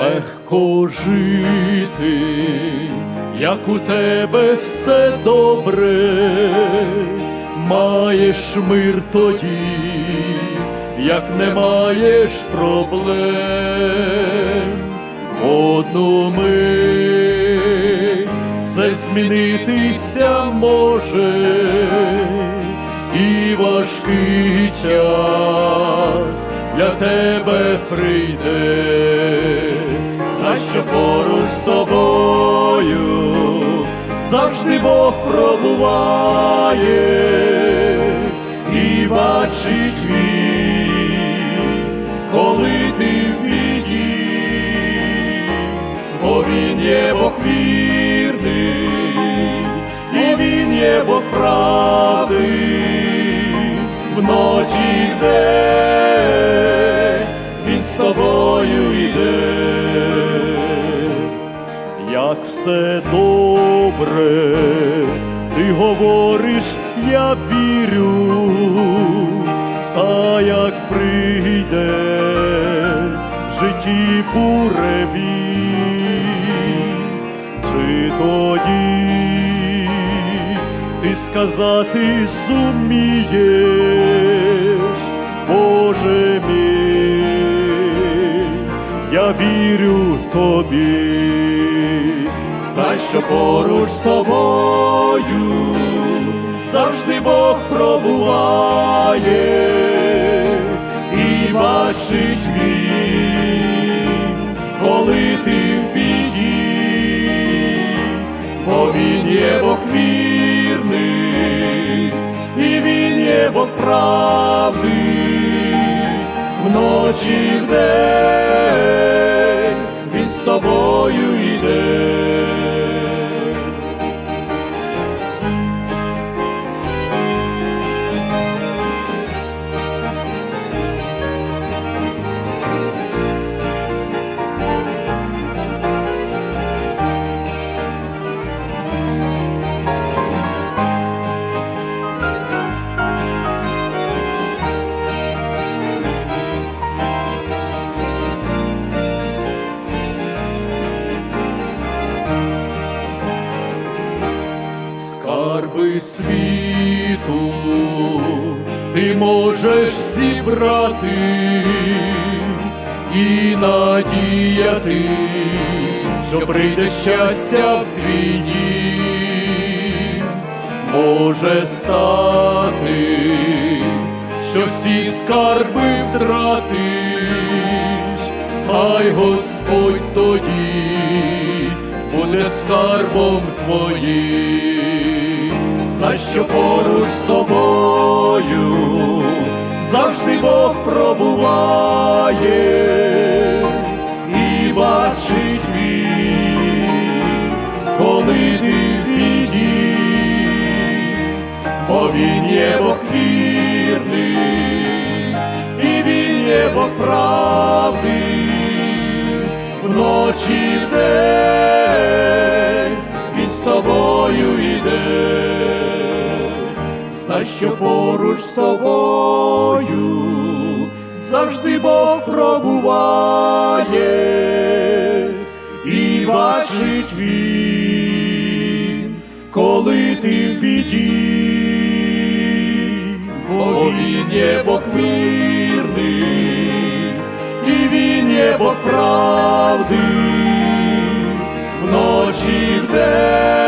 Легко жити, як у тебе все добре, маєш мир тоді, як не маєш проблем, одну мить все змінитися може, і важкий час для тебе прийде, знай, що поруч з тобою завжди Бог пробуває і бачить він, коли ти в біді, він є Бог вірний, і він є Бог правди, вночі й вдень він з тобою йде, як все добре, ти говориш, я вірю, та як прийде в житті буревій, тоді ти сказати зумієш, Боже мій, я вірю тобі, знай, що поруч з тобою завжди Бог пробуває і бачить він, Бог вірний, і він є Бог правди, скарби світу ти можеш зібрати і надіятись, що прийде щастя в твій. Може стати, що всі скарби втратиш, хай Господь тоді буде скарбом твоїм. Що поруч з тобою завжди Бог пробуває і бачить він, коли ти в біді, бо він є Бог вірний, і він є Бог правди, вночі й вдень що поруч з тобою завжди Бог пробуває і бачить він, коли ти в біді, бо він є Бог вірний, і він є Бог правди, вночі й вдень